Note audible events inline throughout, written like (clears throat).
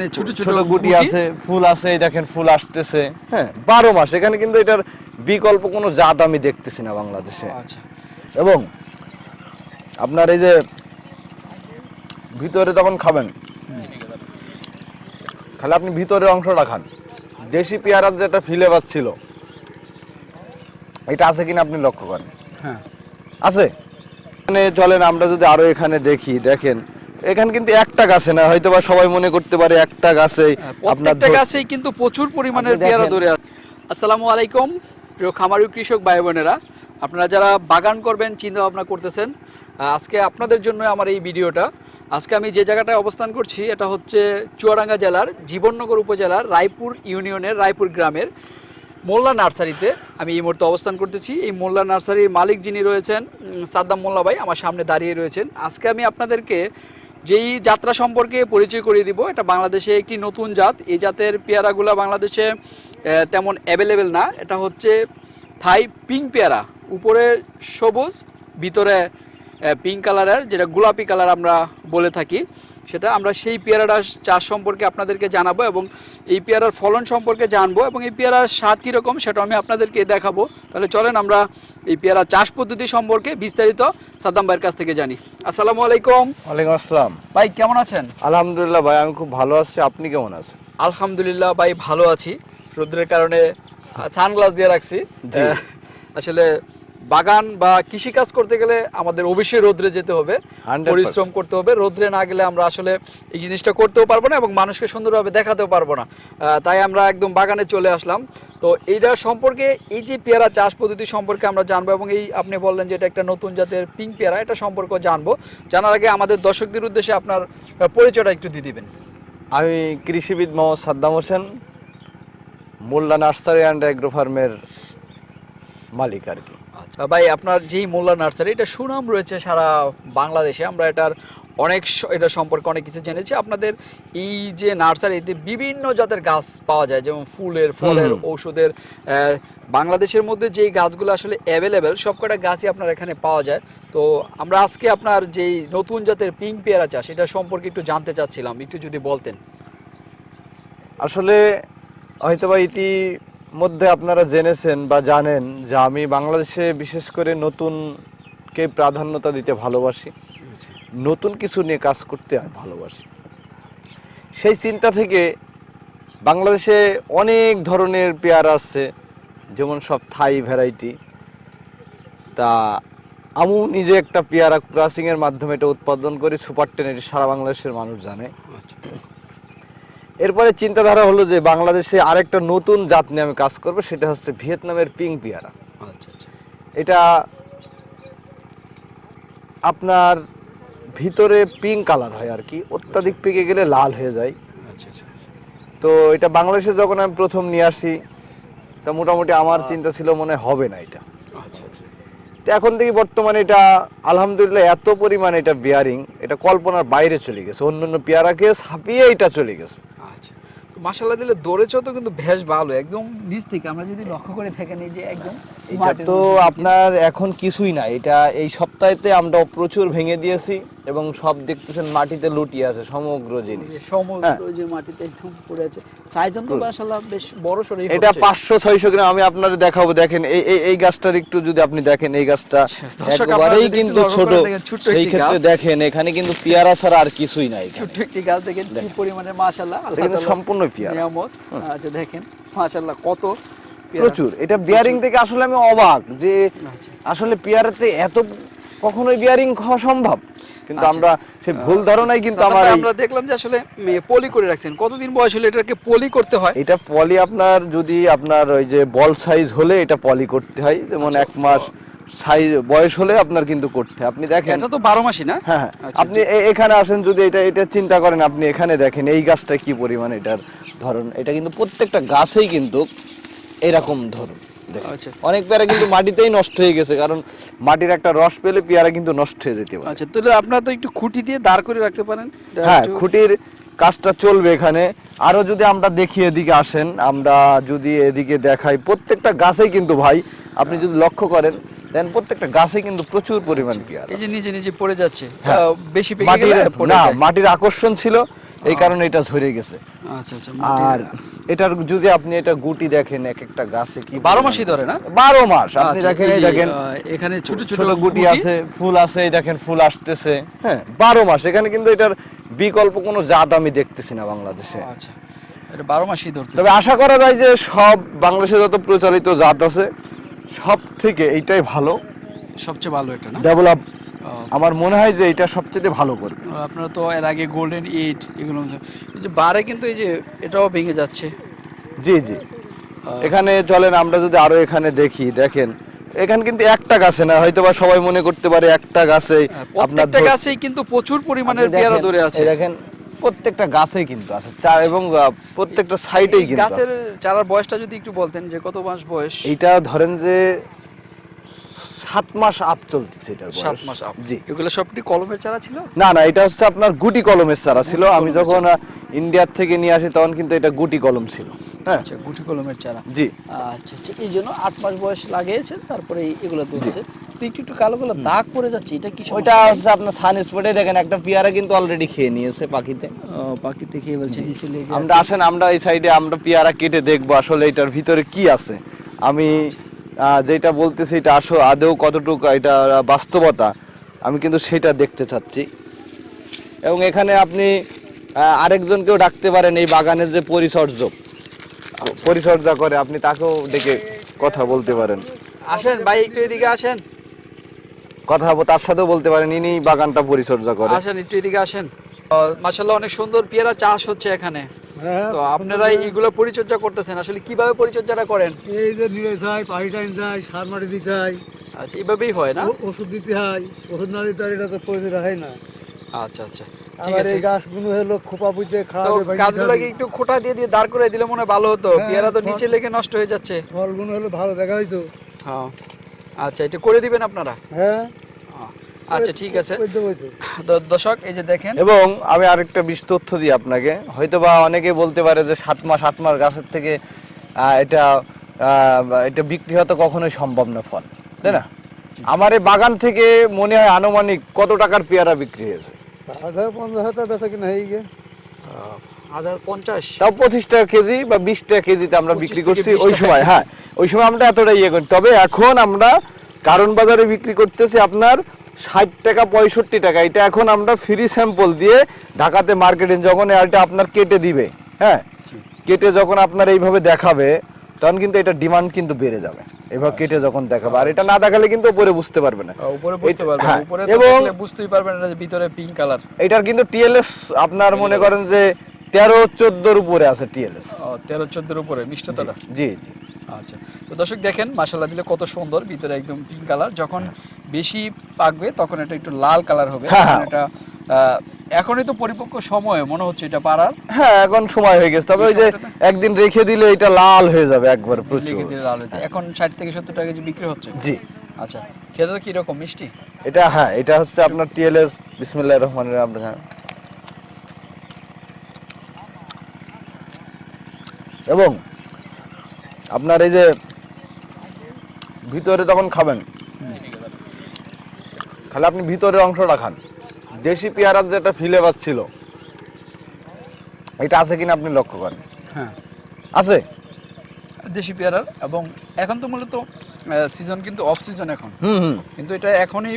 মানে ছোট ছোট গুটি আছে ফুল আছে এই দেখেন ফুল আসতেছে। হ্যাঁ বারো মাস এখানে কিন্তু এটার বিকল্প কোনো জাত আমি দেখতেছি না বাংলাদেশে। আচ্ছা। এবং আপনার এই যে ভিতরে তখন খাবেন। খালি আপনি ভিতরের অংশটা খান। দেশি পেয়ারার যেটা ফ্লেভার ছিল এটা আছে কিনা আপনি লক্ষ্য করেন? হ্যাঁ। আছে? মানে চলেন আমরা যদি আরও এখানে দেখি দেখেন। এখানে কিন্তু একটা গাছে না হয়তো বা সবাই মনে করতে পারে একটা গাছে হ্যাঁ, প্রত্যেকটা গাছেই কিন্তু প্রচুর পরিমাণের পেয়ারা ধরে আছে। আসসালামু আলাইকুম প্রিয় খামারি কৃষক ভাই বোনেরা। আপনারা যারা বাগান করবেন চিন্তা ভাবনা করতেছেন আজকে আপনাদের জন্য আমার এই ভিডিওটা। আজকে আমি যে জায়গাটায় অবস্থান করছি এটা হচ্ছে চুয়াডাঙ্গা জেলার জীবননগর উপজেলার রায়পুর ইউনিয়নের রায়পুর গ্রামের মোল্লা নার্সারিতে আমি এই মুহূর্তে অবস্থান করতেছি। এই মোল্লা নার্সারির মালিক যিনি রয়েছেন সাদ্দাম মোল্লা ভাই আমার সামনে দাঁড়িয়ে রয়েছেন। আজকে আমি আপনাদেরকে যেই যাত্রা সম্পর্কে পরিচয় করিয়ে দিব, এটা বাংলাদেশে একটি নতুন জাত। এই জাতের পেয়ারাগুলো বাংলাদেশে তেমন অ্যাভেলেবেল না। এটা হচ্ছে থাই পিঙ্ক পেয়ারা। উপরে সবুজ, ভিতরে পিঙ্ক কালারের যেটা গোলাপি কালার আমরা বলে থাকি। সেটা আমরা সেই পেয়ারাটা চাষ সম্পর্কে আপনাদেরকে জানাব এবং এই পেয়ারার ফলন সম্পর্কে জানব এবং এই পেয়ারার স্বাদ কীরকম সেটা আমি আপনাদেরকে দেখাবো। তাহলে চলেন আমরা এই পেয়ারা চাষ পদ্ধতি সম্পর্কে বিস্তারিত সাদ্দাম ভাইয়ের কাছ থেকে জানি। আসসালামু আলাইকুম। ওয়ালাইকুম আসসালাম। ভাই কেমন আছেন? আলহামদুলিল্লাহ ভাই আমি খুব ভালো আছি। আপনি কেমন আছেন? আলহামদুলিল্লাহ ভাই ভালো আছি। রোদ্রের কারণে সানগ্লাস দিয়ে রাখছি। আসলে বাগান বা কৃষি কাজ করতে গেলে আমাদের অবশ্যই রোদ্রে যেতে হবে 100% পরিশ্রম করতে হবে রোদ্রে না গেলে আমরা আসলে এই জিনিসটা করতেও পারব না এবং মানুষকে সুন্দরভাবে দেখাতেও পারব না। তাই আমরা একদম বাগানে চলে আসলাম। তো এইটা সম্পর্কে এই যে পেয়ারা চাষ পদ্ধতি সম্পর্কে আমরা জানব এবং এই আপনি বললেন যে এটা একটা নতুন জাতের পিঙ্ক পেয়ারা এটা সম্পর্কে জানব। জানার আগে আমাদের দর্শকদের উদ্দেশ্যে আপনার পরিচয়টা একটু দিয়ে দিবেন। আমি কৃষিবিদ Mohammad Saddam Hossain Molla nursery and agro ফার্মের মালিক আর কি। ভাই আপনার যেই মোল্লা নার্সারি এটা সুনাম রয়েছে সারা বাংলাদেশে। আমরা এটার অনেক এটা সম্পর্কে অনেক কিছু জেনেছি। আপনাদের এই যে নার্সারিতে বিভিন্ন জাতের গাছ পাওয়া যায় যেমন ফুলের ফলের ঔষধের বাংলাদেশের মধ্যে যেই গাছগুলো আসলে অ্যাভেলেবেল সবকটা গাছই আপনার এখানে পাওয়া যায়। তো আমরা আজকে আপনার যেই নতুন জাতের পিঙ্ক পেয়ারা চাষ এটা সম্পর্কে একটু জানতে চাচ্ছিলাম একটু যদি বলতেন। আসলে হয়তোবা ইতিমধ্যে আপনারা জেনেছেন বা জানেন যে আমি বাংলাদেশে বিশেষ করে নতুনকে প্রাধান্যতা দিতে ভালোবাসি। নতুন কিছু নিয়ে কাজ করতে আমি ভালোবাসি। সেই চিন্তা থেকে বাংলাদেশে অনেক ধরনের পেয়ারা আছে, যেমন সব থাই ভ্যারাইটি। তা আমু নিজে একটা পেয়ারা ক্রাসিংয়ের মাধ্যমে এটা উৎপাদন করি সুপার টেন, এটি সারা বাংলাদেশের মানুষ জানে। আচ্ছা। এরপরে চিন্তাধারা হলো যে বাংলাদেশে আরেকটা নতুন জাত নিয়ে আমি কাজ করব সেটা হচ্ছে ভিয়েতনামের পিং পেয়ারা। আচ্ছা আচ্ছা। এটা আপনার ভিতরে পিঙ্ক কালার হয় আর কি অত্যাধিক পেকে গেলে লাল হয়ে যায়। আচ্ছা আচ্ছা। তো এটা বাংলাদেশে যখন আমি প্রথম নিয়ে আসি তা মোটামুটি আমার চিন্তা ছিল মনে হবে না এটা। আচ্ছা আচ্ছা। তো এখন থেকে বর্তমানে এটা আলহামদুলিল্লাহ এত পরিমাণে এটা বিয়ারিং এটা কল্পনার বাইরে চলে গেছে অন্য অন্য পেয়ারাকে ছাপিয়ে এটা চলে গেছে। মাসাল্লাহ দিলে দৌড়েছ তো কিন্তু বেশ ভালো, একদম নিচ থেকে। আমরা যদি লক্ষ্য করে থাকেন এই যে একদম এটা তো আপনার এখন কিছুই না এটা এই সপ্তাহেতে আমরা প্রচুর ভেঙে দিয়েছি এবং সব দেখতেছেন মাটিতে লুটিয়ে আছে সমগ্র জিনিস। সমস্ত হ্যাঁ। যে মাটিতে একদম পড়ে আছে সাইজন তো মাসাল্লাহ বেশ বড় সড়ই এটা পাঁচশো ছয়শো গ্রাম আমি আপনাদের দেখাবো দেখেন এই এই এই গাছটার একটু যদি আপনি দেখেন এই গাছটা আচ্ছা, একেবারেই কিন্তু ছোট। দেখেন, সেই ক্ষেত্রে দেখেন এখানে কিন্তু পেয়ারা ছাড়া আর কিছুই নাই। ছোট্ট একটি গাছ দেখেন কি পরিমাণে এটা কিন্তু সম্পূর্ণ পেয়ারা। নিয়ামত। আচ্ছা দেখেন মাশাল্লাহ কত। প্রচুর। এটা বিয়ারিং থেকে আসলে আমি অবাক যে আচ্ছা। আসলে পেয়ারাতে এত কখনোই বিয়ারিং খাওয়া সম্ভব? কিন্তু আচ্ছা। আমরা সেই ভুল ধারণাই কিন্তু আমার আমরা দেখলাম যে আসলে পলি করে রাখছেন। কতদিন বয়স হলে এটাকে পলি করতে হয়? এটা পলি আপনার যদি আপনার ওই যে বল সাইজ হলে এটা পলি করতে হয়। যেমন আচ্ছা, এক মাস সাইজ বয়স হলে আপনার কিন্তু করতে হয়। আপনি দেখেন। এটা তো বারো মাসই না? হ্যাঁ হ্যাঁ। আপনি এখানে আসেন যদি এটা এটা চিন্তা করেন আপনি এখানে দেখেন এই গাছটা কি পরিমাণ এটার ধরন। এটা কিন্তু প্রত্যেকটা গাছেই কিন্তু এরকম ধরন। আচ্ছা। অনেক পেয়ারা কিন্তু মাটিতেই নষ্ট হয়ে গেছে কারণ মাটির একটা রস পেলে পেয়ারা কিন্তু নষ্ট হয়ে যেতে পারে। আচ্ছা তাহলে আপনারা তো একটু খুঁটি দিয়ে দাঁড় করে রাখতে পারেন। হ্যাঁ খুঁটির কাজটা চলবে এখানে। আরও যদি আমরা দেখি এদিকে আসেন আমরা যদি এদিকে দেখাই প্রত্যেকটা গাছেই কিন্তু ভাই আপনি যদি লক্ষ্য করেন দেন প্রত্যেকটা গাছে কিন্তু প্রচুর পরিমাণ পেয়ারা এই যে নিজে নিজে পড়ে যাচ্ছে হ্যাঁ। বেশি মাটির না মাটির আকর্ষণ ছিল এই কারণে এটা ঝরে গেছে। আচ্ছা আচ্ছা আর এটার যদি আপনি এটা গুটি দেখেন এক একটা গাছে কি বারো মাসই ধরে না? বারো মাস। আপনি আচ্ছা, দেখেন এই দেখেন এখানে ছোট ছোট গুটি আছে ফুল আছে এই দেখেন ফুল আসতেছে। হ্যাঁ বারো মাস। এখানে কিন্তু এটার বিকল্প কোনো জাত আমি দেখতেছি না বাংলাদেশে। আচ্ছা। এটা বারো মাসই ধরতেছে। তবে আশা করা যায় যে সব বাংলাদেশে যত প্রচলিত জাত আছে সব থেকে এইটাই ভালো। সবচেয়ে ভালো এটা না? ডেভেলপ আমার মনে হয় যে এটা সবচেয়ে ভালো করবে। আপনারা তো এর আগে গোল্ডেন এইট এগুলো এই যে বারে কিন্তু এই যে এটাও ভেঙে যাচ্ছে। জি জি। এখানে চলেন আমরা যদি আরও এখানে দেখি দেখেন এখানে কিন্তু একটা গাছে না হয়তো বা সবাই মনে করতে পারে একটা গাছে হ্যাঁ, আপনার প্রত্যেকটা গাছেই কিন্তু প্রচুর পরিমাণের পেয়ারা ধরে আছে। দেখেন প্রত্যেকটা গাছেই কিন্তু আছে চা- এবং প্রত্যেকটা সাইডেই কিন্তু গাছের চারার বয়সটা যদি একটু বলতেন যে কত মাস বয়স? এইটা ধরেন যে সাত মাস আপ চলতেছে বয়স। সাত মাস আপ জি। এগুলো সবটি কলমের চারা ছিল? না না এটা হচ্ছে আপনার গুটি কলমের চারা ছিল। আমি যখন ইন্ডিয়ার থেকে নিয়ে আসি তখন কিন্তু এটা গুটি কলম ছিল। হ্যাঁ। আচ্ছা গুটি কলমের চারা। জি। আচ্ছা আচ্ছা এই জন্য আট মাস বয়স লাগিয়েছে তারপরে এগুলো ধরছে। তো একটু একটু কালো কালো দাগ পড়ে যাচ্ছে এটা কি? ওইটা হচ্ছে আপনার সান স্পটে দেখেন একটা পেয়ারা কিন্তু অলরেডি খেয়ে নিয়েছে পাখিতে। পাখিতে খেয়ে বলছে নিচে লেগে আমরা। আসেন আমরা এই সাইডে আমরা পেয়ারা কেটে দেখব আসলে এটার ভিতরে কি আছে। আমি আহ, যেটা বলতেছি এটা আসো আদৌ কতটুকু এটা বাস্তবতা আমি কিন্তু সেটা দেখতে চাচ্ছি। এবং এখানে আপনি আরেকজনকেও ডাকতে পারেন এই বাগানের যে পরিচর্যক। পরিচর্যা করে আপনি তাকেও ডেকে কথা বলতে পারেন। আসেন ভাই একটু এদিকে আসেন। কথা তার সাথেও বলতে পারেন ইনি বাগানটা পরিচর্যা করে। আসেন একটু এদিকে আসেন। মাশাল্লাহ অনেক সুন্দর পেয়ারা চাষ হচ্ছে এখানে। তো আপনারা এইগুলো পরিচর্যা করতেছেন আসলে কীভাবে পরিচর্যাটা করেন? এই যে যায় পানি টাইম যায় সার মাটি দিতে হয়। আচ্ছা এইভাবেই হয় না? ওষুধ দিতে হয় ওষুধ না দিতে হয় এটা তো প্রয়োজন হয় না। আচ্ছা আচ্ছা ঠিক আবার আছে। এই গাছগুলো হলো খোপা বুঝতে খারাপ গাছগুলোকে একটু খোটা দিয়ে দিয়ে দাঁড় করে দিলে মনে ভালো হতো। হ্যাঁ, পেয়ারা তো নিচে লেগে নষ্ট হয়ে যাচ্ছে। ফলগুলো হলো ভালো দেখা হ্যাঁ। আচ্ছা এটা করে দিবেন আপনারা? হ্যাঁ। আচ্ছা ঠিক আছে। দর্শক এই যে দেখেন। এবং আমি আরেকটা বিশ তথ্য দিই আপনাকে। হয়তো বা অনেকে বলতে পারে যে সাত মাস আট মাস গাছের থেকে এটা এটা বিক্রি হতে কখনোই সম্ভব না ফল তাই না? আমার এই বাগান থেকে মনে হয় আনুমানিক কত টাকার পেয়ারা বিক্রি হয়েছে? হাজার পঞ্চাশ হাজার বেচা কিনা হয়ে গিয়ে। হাজার পঞ্চাশ। তাও পঁচিশ টাকা কেজি বা বিশ টাকা কেজিতে আমরা বিক্রি করছি ওই সময় হ্যাঁ ওই সময় আমরা এতটা ইয়ে করি। তবে এখন আমরা কারণ বাজারে বিক্রি করতেছি আপনার ষাট টাকা পঁয়ষট্টি টাকা। এটা এখন আমরা ফ্রি স্যাম্পল দিয়ে ঢাকাতে মার্কেটে যখন এটা আপনার কেটে দিবে হ্যাঁ? কেটে যখন আপনার এইভাবে দেখাবে তখন কিন্তু এটা ডিমান্ড কিন্তু বেড়ে যাবে। এবার কেটে যখন দেখাবে। আর এটা না দেখালে কিন্তু উপরে বুঝতে পারবে না। উপরে বুঝতে পারবেন হ্যাঁ, উপরে এবং- বুঝতেই পারবেন না যে ভিতরে পিঙ্ক কালার এটার কিন্তু টিএলএস আপনার মনে করেন যে তেরো চোদ্দোর উপরে আছে টিএলএস। তেরো চোদ্দোর উপরে মিষ্টতাটা। জি জি। আচ্ছা। তো দর্শক দেখেন মাসাল্লাহ দিলে কত সুন্দর ভিতরে একদম পিঙ্ক কালার যখন বেশি পাকবে তখন এটা একটু লাল কালার হবে। হ্যাঁ, হ্যাঁ। এটা এখনই তো পরিপক্ক সময় মনে হচ্ছে এটা পারার। হ্যাঁ এখন সময় হয়ে গেছে। তবে ওই যে একদিন রেখে দিলে এটা লাল হয়ে যাবে একবার প্রচুর। লাল হয়ে। এখন ষাট থেকে সত্তর টাকা কেজি বিক্রি হচ্ছে? জি। আচ্ছা খেতে তো কীরকম? মিষ্টি? এটা হ্যাঁ এটা হচ্ছে আপনার টিএলএস বিসমিল্লাহির রহমানির রহিম। আপনার হ্যাঁ। এবং আপনার এই যে ভিতরে তখন খাবেন খালি আপনি ভিতরের অংশটা খান। দেশি পেয়ারার যে একটা ফ্লেভার ছিল এটা আছে কিনা আপনি লক্ষ্য করেন? হ্যাঁ। আছে? দেশি পেয়ারার এবং এখন তো মূলত সিজন কিন্তু অফ সিজন এখন। হুম হুম। কিন্তু এটা এখনই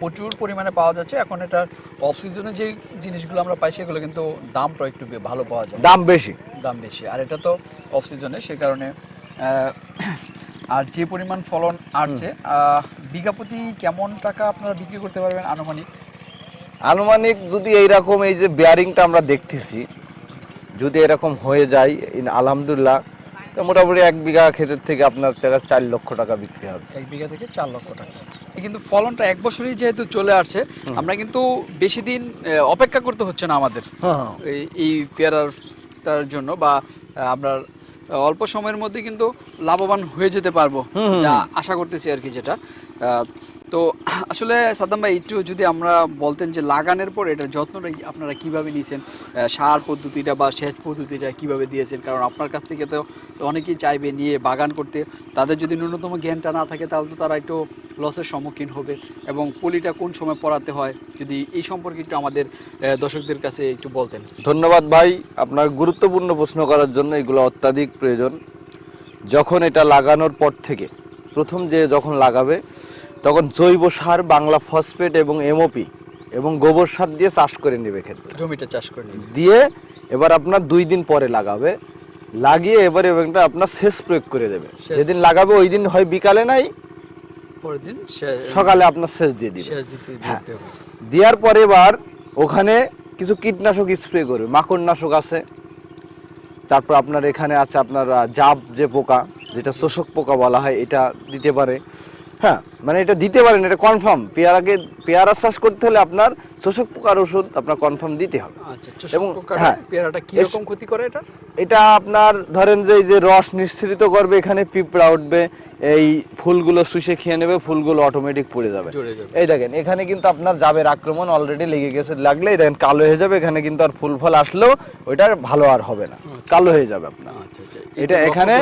প্রচুর পরিমাণে পাওয়া যাচ্ছে। এখন এটা অফ সিজনে যে জিনিসগুলো আমরা পাই সেগুলো কিন্তু দামটা একটু ভালো পাওয়া যায়। দাম বেশি। দাম বেশি। আর এটা তো অফ সিজনে সে কারণে আর যে পরিমাণ ফলন আসছে আহ, বিঘা প্রতি কেমন টাকা আপনারা বিক্রি করতে পারবেন আনুমানিক? আনুমানিক যদি এইরকম এই যে বেয়ারিংটা আমরা দেখতেছি যদি এরকম হয়ে যায় ইন- আলহামদুলিল্লাহ তো মোটামুটি এক বিঘা ক্ষেতের থেকে আপনার টাকা চার লক্ষ টাকা বিক্রি হবে। এক বিঘা থেকে চার লক্ষ টাকা। কিন্তু ফলনটা এক বছরই যেহেতু চলে আসছে আমরা কিন্তু বেশি দিন অপেক্ষা করতে হচ্ছে না আমাদের। এই- এই পেয়ারার তার জন্য বা আমরা অল্প সময়ের মধ্যে কিন্তু লাভবান হয়ে যেতে পারব। যা আশা করতেছি আর কি যেটা। আহ, তো আসলে সাদ্দাম ভাই, একটু যদি আমরা বলতেন যে লাগানোর পর এটার যত্নটা আপনারা কীভাবে নিয়েছেন? সার পদ্ধতিটা বা সেচ পদ্ধতিটা কীভাবে দিয়েছেন? কারণ আপনার কাছ থেকে তো অনেকেই চাইবে নিয়ে বাগান করতে। তাদের যদি ন্যূনতম জ্ঞানটা না থাকে, তাহলে তো তারা একটু লসের সম্মুখীন হবে। এবং পলিটা কোন সময় পড়াতে হয়, যদি এই সম্পর্কে একটু আমাদের দর্শকদের কাছে একটু বলতেন। ধন্যবাদ ভাই। আপনার গুরুত্বপূর্ণ প্রশ্ন করার জন্য এগুলো অত্যাধিক প্রয়োজন। যখন এটা লাগানোর পর থেকে, প্রথম যে যখন লাগাবে তখন জৈব সার বাংলা ফসফেট এবং এমওপি এবং গোবর সার দিয়ে চাষ করে নেবে ক্ষেত্রে। জমিটা চাষ করে নিন দিয়ে এবার আপনার দুই দিন পরে লাগাবে। লাগিয়ে এবার এবারটা আপনার শেষ প্রয়োগ করে দেবে। যেদিন লাগাবে ওই দিন হয় বিকালে নাই পরের দিন সকালে আপনার শেষ দিয়ে দিবে। হ্যাঁ। দেওয়ার পরে এবার ওখানে কিছু কীটনাশক স্প্রে করবে। মাকড়নাশক আছে। তারপর আপনার এখানে আছে আপনার জাব যে পোকা যেটা শোষক পোকা বলা হয় এটা দিতে পারে। হ্যাঁ। মানে এটা দিতে পারেন এটা কনফার্ম পেয়ারাকে পেয়ারা চাষ করতে হলে আপনার শোষক পোকার ওষুধ আপনার কনফার্ম দিতে হবে। আচ্ছা এবং- হ্যাঁ। পেয়ারাটা কীরকম ক্ষতি করে এটা? এটা আপনার ধরেন যে এই যে রস নিঃসৃত করবে এখানে পিঁপড়া উঠবে এই ফুলগুলো শুষে খেয়ে নেবে ফুলগুলো অটোমেটিক পড়ে যাবে। এই দেখেন এখানে কিন্তু আপনার জাবের আক্রমণ অলরেডি লেগে গেছে লাগলে এই দেখেন কালো হয়ে যাবে এখানে কিন্তু আর ফুল ফল আসলেও ওইটার ভালো আর হবে না। কালো হয়ে যাবে আপনার। আচ্ছা আচ্ছা। এটা এখানে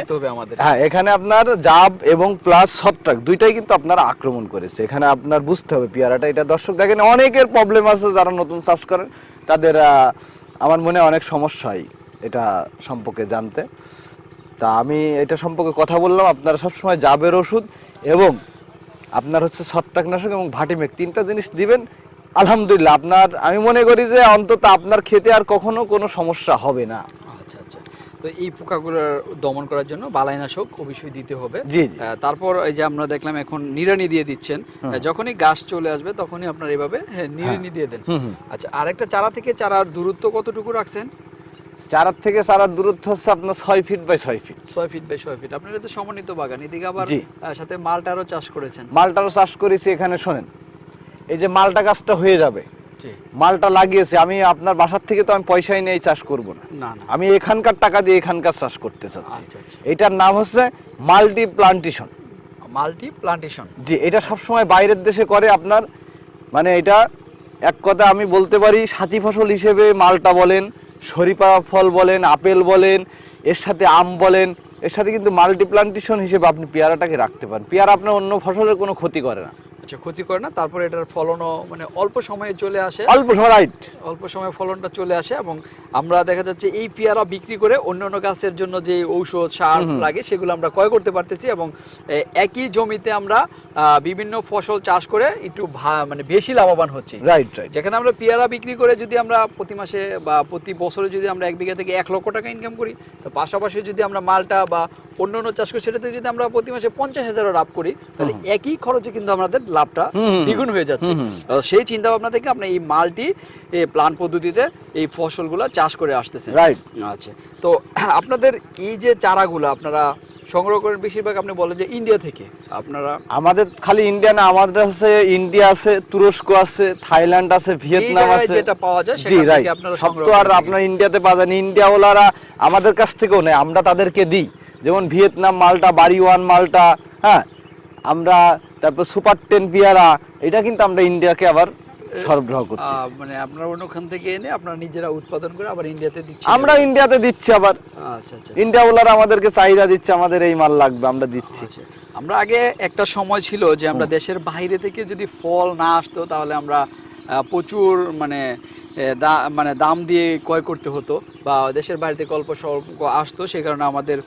হ্যাঁ এখানে আপনার জাব এবং প্লাস ছত্রাক দুইটাই কিন্তু আপনার আক্রমণ করেছে। এখানে আপনার বুঝতে হবে পেয়ারাটা। এটা দর্শক দেখেন, অনেকের প্রবলেম আছে যারা নতুন চাষ করেন। তাদের আমার মনে অনেক সমস্যা হয় এটা সম্পর্কে জানতে। তা আমি এটা সম্পর্কে কথা বললাম। আপনারা সবসময় জাবের ওষুধ এবং আপনার হচ্ছে ছত্রাকনাশক এবং ভাটিমেক তিনটা জিনিস দিবেন। আলহামদুলিল্লাহ, আপনার, আমি মনে করি যে অন্তত আপনার খেতে আর কখনো কোনো সমস্যা হবে না। তো এই পোকাগুলো দমন করার জন্য বালাইনাশক অবশ্যই দিতে হবে। তারপর এই যে আমরা দেখলাম এখন নিড়ানি দিয়ে দিচ্ছেন। যখনই গাছ চলে আসবে তখনই আপনার এইভাবে হ্যাঁ, নিড়ানি দিয়ে দেন। আচ্ছা আরেকটা চারা থেকে চারার দূরত্ব কতটুকু রাখছেন? চারার থেকে চারার দূরত্ব হচ্ছে আপনার ছয় ফিট বাই ছয় ফিট। ছয় ফিট বাই ছয় ফিট। আপনার এটা সমন্বিত বাগান এদিকে আবার সাথে মালটারও চাষ করেছেন। মালটারও চাষ করেছি এখানে শোনেন। এই যে মালটা গাছটা হয়ে যাবে মালটা লাগিয়েছে আমি আপনার বাসার থেকে তো আমি পয়সাই নিয়ে চাষ করব না। আমি এখানকার টাকা দিয়ে এখানকার চাষ করতে চাচ্ছি। আচ্ছা আচ্ছা। এটার নাম হচ্ছে মাল্টি প্লান্টেশন মাল্টি প্লান্টেশন জি এটা সবসময় বাইরের দেশে করে আপনার মানে এটা এক কথা আমি বলতে পারি সাথী ফসল হিসেবে মালটা বলেন শরিফা ফল বলেন আপেল বলেন এর সাথে আম বলেন এর সাথে কিন্তু মাল্টি প্লান্টেশন হিসেবে আপনি পেয়ারাটাকে রাখতে পারেন। পেয়ারা আপনার অন্য ফসলের কোনো ক্ষতি করে না। আচ্ছা ক্ষতি করে না তারপর এটার ফলনও মানে অল্প সময়ে চলে আসে। অল্প সময় রাইট অল্প সময়ে ফলনটা চলে আসে এবং আমরা দেখা যাচ্ছে এই পেয়ারা বিক্রি করে অন্য অন্য গাছের জন্য যে ঔষধ সার লাগে সেগুলো আমরা ক্রয় করতে পারতেছি এবং একই জমিতে আমরা বিভিন্ন ফসল চাষ করে একটু মানে বেশি লাভবান হচ্ছি। রাইট রাইট যেখানে আমরা পেয়ারা বিক্রি করে যদি আমরা প্রতি মাসে বা প্রতি বছরে যদি আমরা এক বিঘা থেকে এক লক্ষ টাকা ইনকাম করি তো পাশাপাশি যদি আমরা মালটা বা অন্য অন্য চাষ করি সেটাতে যদি আমরা প্রতি মাসে পঞ্চাশ হাজারও লাভ করি তাহলে একই খরচে কিন্তু আমাদের লাভটা। দ্বিগুণ হয়ে যাচ্ছে। সেই চিন্তা ভাবনা থেকে আপনি এই মালটি প্লান পদ্ধতিতে এই ফসলগুলো চাষ করে আসতেছেন। রাইট আচ্ছা। তো (clears throat) আপনাদের এই যে চারাগুলো আপনারা সংগ্রহ করেন বেশিরভাগ আপনি বলেন যে ইন্ডিয়া থেকে। আপনারা আমাদের খালি ইন্ডিয়া না আমাদের হচ্ছে ইন্ডিয়া আছে তুরস্ক আছে থাইল্যান্ড আছে ভিয়েতনাম আছে। যেটা পাওয়া যায় জি থেকে রাইট আপনারা সব তো আর আপনার ইন্ডিয়াতে পাওয়া যায় না। ইন্ডিয়া ওলারা আমাদের কাছ থেকেও নেয় আমরা তাদেরকে দিই। যেমন ভিয়েতনাম মালটা বাড়ি ওয়ান মালটা হ্যাঁ আমরা তারপর সুপার টেন পিয়ারা এটা কিন্তু আমরা ইন্ডিয়াকে আবার সরবরাহ করতেছি। মানে আপনারা অন্যখান থেকে এনে আপনারা নিজেরা উৎপাদন করে আবার ইন্ডিয়াতে দিচ্ছেন। আমরা ইন্ডিয়াতে দিচ্ছি আবার। আচ্ছা আচ্ছা। ইন্ডিয়া ওলারা আমাদেরকে চাহিদা দিচ্ছে আমাদের এই মাল লাগবে আমরা দিচ্ছি। আচ্ছা। আমরা আগে একটা সময় ছিল যে আমরা দেশের বাইরে থেকে যদি ফল না আসতো তাহলে আমরা প্রচুর মানে মানে দাম দিয়ে ক্রয় করতে হতো বা দেশের বাইরে থেকে অল্প স্বল্প আসতো সে কারণে আমাদের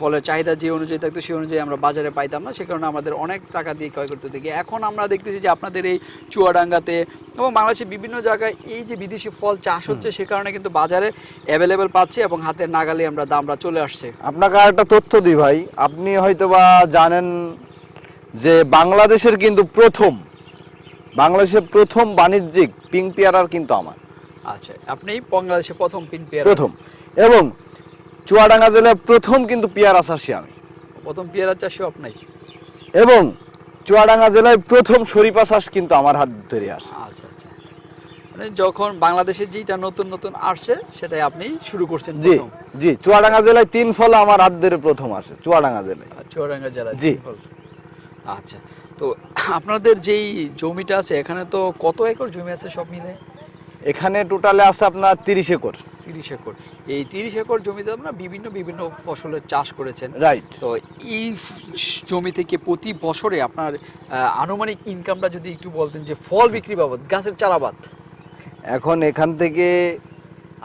ফলের চাহিদা যে অনুযায়ী থাকতো সেই অনুযায়ী আমরা বাজারে পাইতাম না সে কারণে আমাদের অনেক টাকা দিয়ে ক্রয় করতে হতো। এখন আমরা দেখতেছি যে আপনাদের এই চুয়াডাঙ্গাতে এবং বাংলাদেশের বিভিন্ন জায়গায় এই যে বিদেশি ফল চাষ হচ্ছে সে কারণে কিন্তু বাজারে অ্যাভেলেবেল পাচ্ছি এবং হাতের নাগালে আমরা দামটা চলে আসছে। আপনাকে আর একটা তথ্য দিই ভাই আপনি হয়তোবা জানেন যে বাংলাদেশের কিন্তু প্রথম বাংলাদেশের প্রথম বাণিজ্যিক পিঙ্ক পেয়ারার কিন্তু আমার। আচ্ছা আপনি বাংলাদেশে প্রথম পিন পেয়ারা প্রথম। এবং চুয়াডাঙ্গা জেলায় প্রথম কিন্তু পেয়ারা চাষি আমি। প্রথম পেয়ারা চাষও আপনাই। এবং চুয়াডাঙ্গা জেলায় প্রথম শরীফা চাষ কিন্তু আমার হাত ধরে আসে। আচ্ছা আচ্ছা। মানে যখন বাংলাদেশে যেটা নতুন নতুন আসছে সেটাই আপনি শুরু করছেন জি জি চুয়াডাঙ্গা জেলায় তিন ফল আমার হাত ধরে প্রথম আসে চুয়াডাঙ্গা জেলায়। চুয়াডাঙ্গা জেলা জি। আচ্ছা তো আপনাদের যেই জমিটা আছে এখানে তো কত একর জমি আছে সব মিলে? এখানে টোটালে আছে আপনার তিরিশ একর। তিরিশ একর। এই তিরিশ একর জমিতে আপনারা বিভিন্ন বিভিন্ন ফসলের চাষ করেছেন। রাইট তো এই জমি থেকে প্রতি বছরে আপনার আনুমানিক ইনকামটা যদি একটু বলতেন যে ফল বিক্রি বাবদ গাছের চারাবাদ? এখন এখান থেকে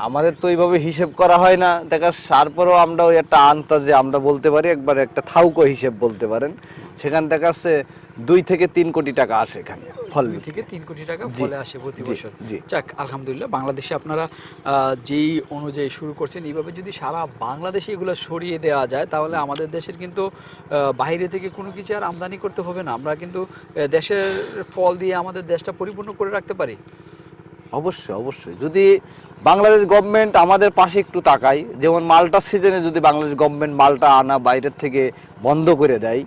আমাদের তো এইভাবে হিসেব করা হয় না। দেখা তারপরেও আমরা ওই একটা আন্তাজে আমরা বলতে পারি একবার একটা থাউকো হিসেব বলতে পারেন। সেখান থেকে দুই থেকে তিন কোটি টাকা আসে এখানে ফল দুই থেকে তিন কোটি টাকা ফলে আসে প্রতি বছর। জি। যাক আলহামদুলিল্লাহ বাংলাদেশে আপনারা যেই অনুযায়ী শুরু করছেন এইভাবে যদি সারা বাংলাদেশে এগুলো সরিয়ে দেওয়া যায় তাহলে আমাদের দেশের কিন্তু বাইরে থেকে কোনো কিছু আর আমদানি করতে হবে না। আমরা কিন্তু দেশের ফল দিয়ে আমাদের দেশটা পরিপূর্ণ করে রাখতে পারি। অবশ্যই অবশ্যই। যদি বাংলাদেশ গভর্নমেন্ট আমাদের পাশে একটু তাকায় যেমন মালটার সিজনে যদি বাংলাদেশ গভর্নমেন্ট মালটা আনা বাইরের থেকে বন্ধ করে দেয়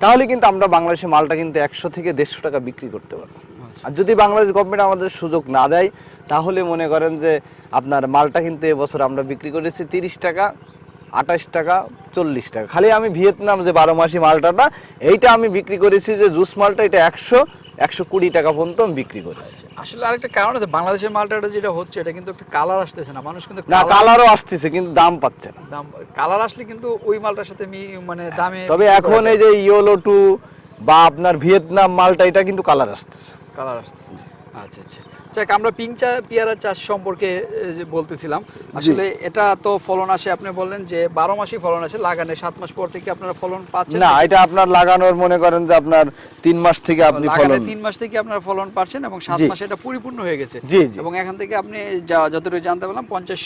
তাহলে কিন্তু আমরা বাংলাদেশের মালটা কিন্তু একশো থেকে দেড়শো টাকা বিক্রি করতে পারব। আর যদি বাংলাদেশ গভর্নমেন্ট আমাদের সুযোগ না দেয় তাহলে মনে করেন যে আপনার মালটা কিন্তু এবছর আমরা বিক্রি করেছি তিরিশ টাকা আঠাশ টাকা চল্লিশ টাকা। খালি আমি ভিয়েতনাম যে বারো মাসি মালটাটা এইটা আমি বিক্রি করেছি যে জুস মালটা এটা একশো একশো কুড়ি টাকা পর্যন্ত আমি বিক্রি করেছি। আসলে আরেকটা কারণ আছে বাংলাদেশের মালটাটা যেটা হচ্ছে এটা কিন্তু একটা কালার আসতেছে না। মানুষ কিন্তু না কালারও আসতেছে কিন্তু দাম পাচ্ছে না। দাম কালার আসলে কিন্তু ওই মালটার সাথে মানে দামে তবে এখন এই যে ইয়োলো টু বা আপনার ভিয়েতনাম মালটা এটা কিন্তু কালার আসতেছে। কালার আসতেছে। আচ্ছা আচ্ছা। যাক আমরা পিং চা পেয়ারা চাষ সম্পর্কে বলতেছিলাম। আসলে এটা তো ফলন আসে আপনি বললেন যে বারো মাসই ফলন আসে লাগানে সাত মাস পর থেকে আপনারা ফলন পাচ্ছেন? না এটা আপনার লাগানোর মনে করেন যে আপনার তিন মাস থেকে আপনি ফলন তিন মাস থেকে আপনার ফলন পাচ্ছেন এবং সাত মাসে এটা পরিপূর্ণ হয়ে গেছে। এবং এখান থেকে আপনি যা যতটুকু জানতে পারলাম পঞ্চাশ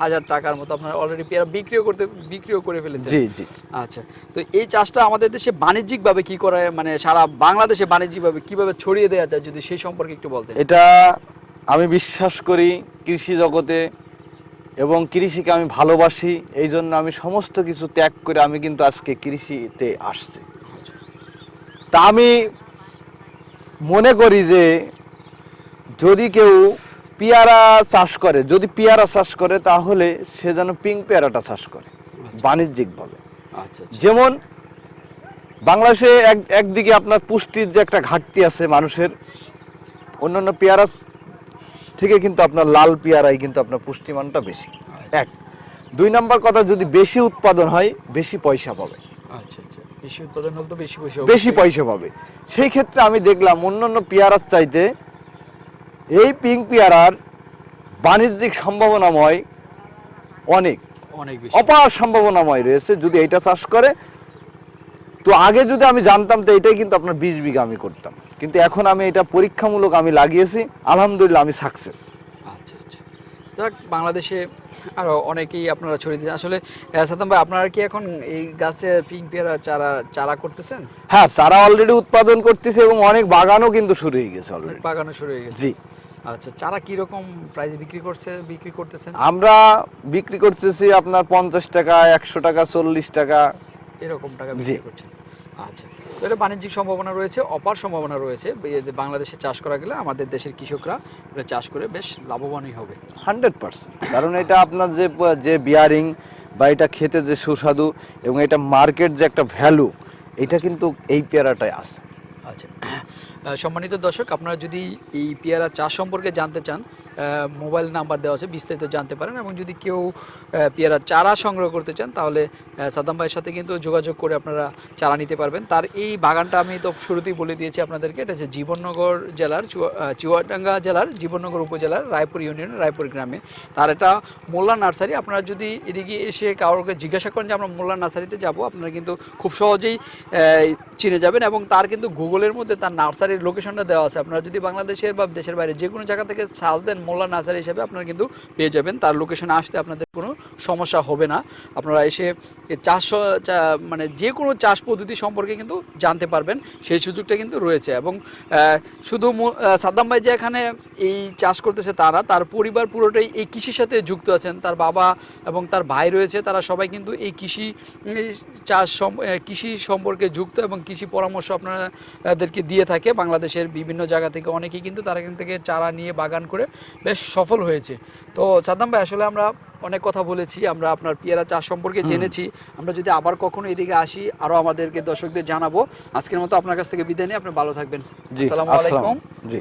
হাজার টাকার মতো আপনার অলরেডি পেয়ারা বিক্রিও করতে বিক্রিও করে ফেলেছেন। জি জি। আচ্ছা তো এই চাষটা আমাদের দেশে বাণিজ্যিকভাবে কি করে মানে সারা বাংলাদেশে বাণিজ্যিকভাবে কীভাবে ছড়িয়ে দেওয়া যায় যদি সেই সম্পর্কে একটু বলতেন? এটা আমি বিশ্বাস করি কৃষি জগতে এবং কৃষিকে আমি ভালোবাসি এই জন্য আমি সমস্ত কিছু ত্যাগ করে আমি কিন্তু আজকে কৃষিতে আসছি। তা আমি মনে করি যে যদি কেউ পেয়ারা চাষ করে যদি পেয়ারা চাষ করে তাহলে সে যেন পিঙ্ক পেয়ারাটা চাষ করে বাণিজ্যিকভাবে। আচ্ছা আচ্ছা। যেমন বাংলাদেশে এক একদিকে আপনার পুষ্টির যে একটা ঘাটতি আছে মানুষের অন্যান্য পেয়ারা থেকে কিন্তু আপনার লাল পেয়ারাই কিন্তু আপনার পুষ্টিমানটা বেশি। এক। দুই নাম্বার কথা যদি বেশি উৎপাদন হয় বেশি পয়সা পাবে। আচ্ছা আচ্ছা। বেশি উৎপাদন হলে তো বেশি পয়সা বেশি পয়সা পাবে। সেই ক্ষেত্রে আমি দেখলাম অন্যান্য পেয়ারার চাইতে এই পিঙ্ক পেয়ারার বাণিজ্যিক সম্ভাবনাময় অনেক। অনেক অপার সম্ভাবনাময় রয়েছে যদি এইটা চাষ করে। তো আগে যদি আমি জানতাম তো এটাই কিন্তু আপনার বিশ বিঘা আমি করতাম। কিন্তু এখন আমি এটা পরীক্ষামূলক আমি লাগিয়েছি। আলহামদুলিল্লাহ আমি সাকসেস আচ্ছা আচ্ছা। যাক বাংলাদেশে আরও অনেকেই আপনারা ছড়িয়ে দিচ্ছেন আসলে সাদ্দাম ভাই আপনারা কি এখন এই গাছে পিঙ্ক পেয়ারা চারা চারা করতেছেন? হ্যাঁ চারা অলরেডি উৎপাদন করতেছে এবং অনেক বাগানও কিন্তু শুরু হয়ে গেছে অলরেডি বাগানও শুরু হয়ে গেছে। জি। আচ্ছা চারা কি রকম প্রাইসে বিক্রি করছে বিক্রি করতেছেন? আমরা বিক্রি করতেছি আপনার পঞ্চাশ টাকা একশো টাকা চল্লিশ টাকা। এরকম টাকা। বিক্রি করছেন। আচ্ছা। এটা বাণিজ্যিক সম্ভাবনা রয়েছে অপার সম্ভাবনা রয়েছে। বাংলাদেশে চাষ করা গেলে আমাদের দেশের কৃষকরা এটা চাষ করে বেশ লাভবানই হবে। Hundred percent. কারণ এটা আপনার যে যে বিয়ারিং বা এটা খেতে যে সুস্বাদু এবং এটা মার্কেট যে একটা ভ্যালু এটা কিন্তু এই পেয়ারাটায় আছে। আচ্ছা। সম্মানিত দর্শক আপনারা যদি এই পেয়ারা চাষ সম্পর্কে জানতে চান মোবাইল নাম্বার দেওয়া আছে বিস্তারিত জানতে পারেন। এবং যদি কেউ পেয়ারা চারা সংগ্রহ করতে চান তাহলে আহ, সাদ্দাম ভাইয়ের সাথে কিন্তু যোগাযোগ করে আপনারা চারা নিতে পারবেন। তার এই বাগানটা আমি তো শুরুতেই বলে দিয়েছি আপনাদেরকে এটা হচ্ছে জীবননগর জেলার চুয়া- চুয়াডাঙ্গা জেলার জীবননগর উপজেলার রায়পুর ইউনিয়ন রায়পুর গ্রামে। তার এটা মোল্লা নার্সারি আপনারা যদি এদিকে এসে কাউকে জিজ্ঞাসা করেন যে আমরা মোল্লা নার্সারিতে যাব আপনারা কিন্তু খুব সহজেই চিনে যাবেন। এবং তার কিন্তু গুগলের মধ্যে তার নার্সারির লোকেশনটা দেওয়া আছে। আপনারা যদি বাংলাদেশের বা দেশের বাইরে যে কোনো জায়গা থেকে সার্চ দেন মোল্লা নার্সারি হিসেবে আপনারা কিন্তু পেয়ে যাবেন। তার লোকেশনে আসতে আপনাদের কোনো সমস্যা হবে না। আপনারা এসে চাষ মানে যে কোনো চাষ পদ্ধতি সম্পর্কে কিন্তু জানতে পারবেন। সেই সুযোগটা কিন্তু রয়েছে এবং শুধু সাদ্দাম ভাই যে এখানে এই চাষ করতেছে তারা, তার পরিবার পুরোটাই এই কৃষির সাথে যুক্ত আছেন। তার বাবা এবং তার ভাই রয়েছে, তারা সবাই কিন্তু এই কৃষি চাষ কৃষি সম্পর্কে যুক্ত এবং কৃষি পরামর্শ আপনাদেরকে দিয়ে থাকে। বাংলাদেশের বিভিন্ন জায়গা থেকে অনেকেই কিন্তু তারা এখান থেকে চারা নিয়ে বাগান করে বেশ সফল হয়েছে। তো সাদ্দাম ভাই আসলে আমরা অনেক কথা বলেছি আমরা আপনার পিয়ারা চাষ সম্পর্কে জেনেছি। আমরা যদি আবার কখনো এদিকে আসি আরও আমাদেরকে দর্শকদের জানাব। আজকের মতো আপনার কাছ থেকে বিদায় নিয়ে আপনি ভালো থাকবেন। আসসালাম। আলাইকুম। জি।